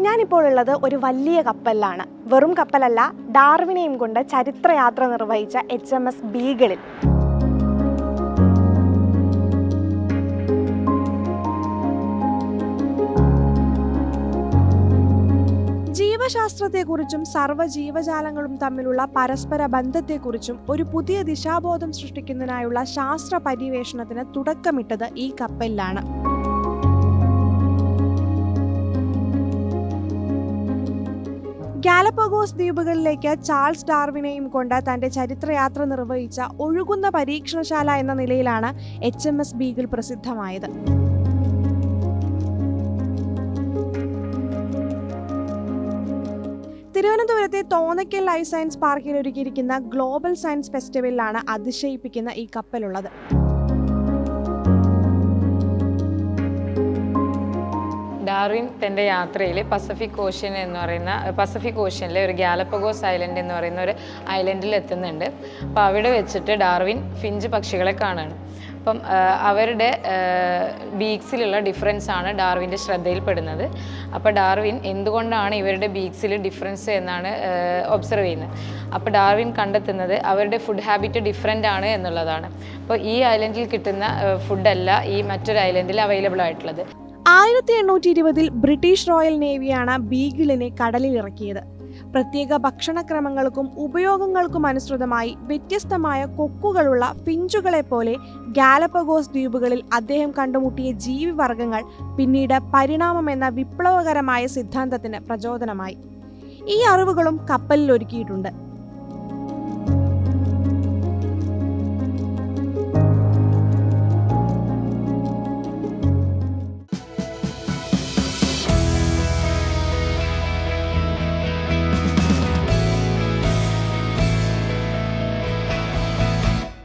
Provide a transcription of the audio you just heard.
ഞാനിപ്പോൾ ഉള്ളത് ഒരു വലിയ കപ്പലിലാണ്. വെറും കപ്പലല്ല ഡാർവിനെയും കൊണ്ട് ചരിത്രയാത്ര നിർവഹിച്ച എച്ച് എം എസ് ബീഗളിൽ. ജീവശാസ്ത്രത്തെക്കുറിച്ചും സർവജീവജാലങ്ങളും തമ്മിലുള്ള പരസ്പര ബന്ധത്തെക്കുറിച്ചും ഒരു പുതിയ ദിശാബോധം സൃഷ്ടിക്കുന്നതിനായുള്ള ശാസ്ത്ര പര്യവേഷണത്തിന് തുടക്കമിട്ടത് ഈ കപ്പലിലാണ്. ഗാലപ്പഗോസ് ദ്വീപുകളിലേക്ക് ചാൾസ് ഡാർവിനെയും കൊണ്ട് തന്റെ ചരിത്രയാത്ര നിർവഹിച്ച ഒഴുകുന്ന പരീക്ഷണശാല എന്ന നിലയിലാണ് എച്ച് എം എസ് ബീഗിൾ പ്രസിദ്ധമായത്. തിരുവനന്തപുരത്തെ തോന്നയ്ക്കൽ ലൈഫ് സയൻസ് പാർക്കിൽ ഒരുക്കിയിരിക്കുന്ന ഗ്ലോബൽ സയൻസ് ഫെസ്റ്റിവലിലാണ് അതിശയിപ്പിക്കുന്ന ഈ കപ്പലുള്ളത്. ഡാർവിൻ തന്റെ യാത്രയിൽ പസഫിക് ഓഷ്യൻ എന്ന് പറയുന്ന പസഫിക് ഓഷ്യനിലെ ഒരു ഗ്യാലപ്പഗോസ് ഐലൻഡ് എന്ന് പറയുന്ന ഒരു ഐലൻഡിൽ എത്തുന്നുണ്ട്. അപ്പോൾ അവിടെ വെച്ചിട്ട് ഡാർവിൻ ഫിഞ്ച് പക്ഷികളെ കാണുകയാണ് അപ്പം അവരുടെ ബീക്സിലുള്ള ഡിഫറൻസ് ആണ് ഡാർവിന്റെ ശ്രദ്ധയിൽപ്പെടുന്നത്. അപ്പോൾ ഡാർവിൻ എന്തുകൊണ്ടാണ് ഇവരുടെ ബീക്സിൽ ഡിഫറൻസ് എന്നാണ് ഒബ്സർവ് ചെയ്യുന്നത്. അപ്പോൾ ഡാർവിൻ കണ്ടെത്തുന്നത് അവരുടെ ഫുഡ് ഹാബിറ്റ് ഡിഫറെന്റ് ആണ് എന്നുള്ളതാണ്. അപ്പോൾ ഈ ഐലൻഡിൽ കിട്ടുന്ന ഫുഡല്ല ഈ മറ്റൊരു ഐലൻഡിൽ അവൈലബിൾ ആയിട്ടുള്ളത്. ആയിരത്തി എണ്ണൂറ്റി ഇരുപതിൽ ബ്രിട്ടീഷ് റോയൽ നേവിയാണ് ബീഗിളിനെ കടലിൽ ഇറക്കിയത് പ്രത്യേക ഭക്ഷണക്രമങ്ങൾക്കും ഉപയോഗങ്ങൾക്കും അനുസൃതമായി വ്യത്യസ്തമായ കൊക്കുകളുള്ള ഫിഞ്ചുകളെ പോലെ ഗാലപ്പഗോസ് ദ്വീപുകളിൽ അദ്ദേഹം കണ്ടുമുട്ടിയ ജീവിവർഗങ്ങൾ പിന്നീട് പരിണാമം എന്ന വിപ്ലവകരമായ സിദ്ധാന്തത്തിന് പ്രചോദനമായി. ഈ അറിവുകളും കപ്പലിൽ ഒരുക്കിയിട്ടുണ്ട്